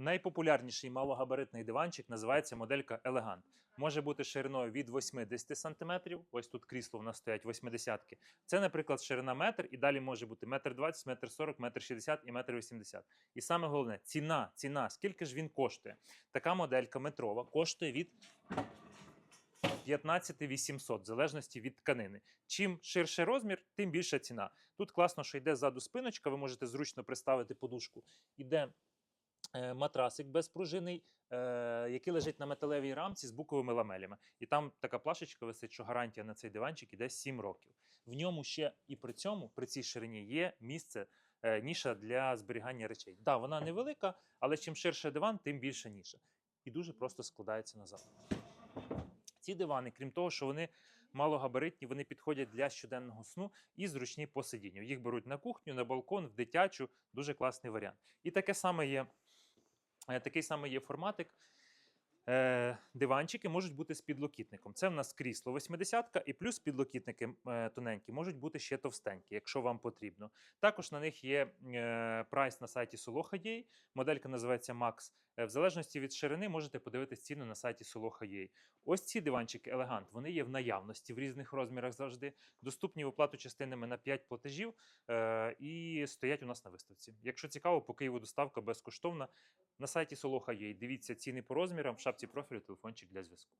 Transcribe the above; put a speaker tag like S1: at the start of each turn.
S1: Найпопулярніший малогабаритний диванчик називається моделька Елегант. Може бути шириною від 80 см. Ось тут крісло в нас стоять 80 -ки. Це, наприклад, ширина метр, і далі може бути метр 20, метр 40, метр 60 і метр 80. І саме головне ціна. Ціна. Скільки ж він коштує? Така моделька метрова коштує від 15 800, в залежності від тканини. Чим ширший розмір, тим більша ціна. Тут класно, що йде ззаду спиночка, ви можете зручно приставити подушку. Іде матрасик безпружинний, е, який лежить на металевій рамці з буковими ламелями. І там така плашечка висить, що гарантія на цей диванчик іде 7 років. В ньому ще і при цьому, при цій ширині, є місце. е, Ніша для зберігання речей. Так, да, вона невелика, але чим ширше диван, тим більше ніша. І дуже просто складається назад. Ці дивани, крім того, що вони малогабаритні, вони підходять для щоденного сну і зручні по сидінню. Їх беруть на кухню, на балкон, в дитячу. Дуже класний варіант. І таке саме є, е, такий самий є форматик. Е, диванчики можуть бути з підлокітником. Це в нас крісло 80 і плюс підлокітники е, тоненькі можуть бути ще товстенькі, якщо вам потрібно. Також на них є е, прайс на сайті Soloha.ua, Моделька називається Max. В залежності від ширини можете подивитись ціну на сайті Soloha.ua. Ось ці диванчики Елегант. Вони є в наявності в різних розмірах завжди. Доступні в оплату частинами на 5 платежів і стоять у нас на виставці. Якщо цікаво, по Києву доставка безкоштовна. На сайті Soloha.ua. Дивіться ціни по розмірам, в шапці профілю телефончик для зв'язку.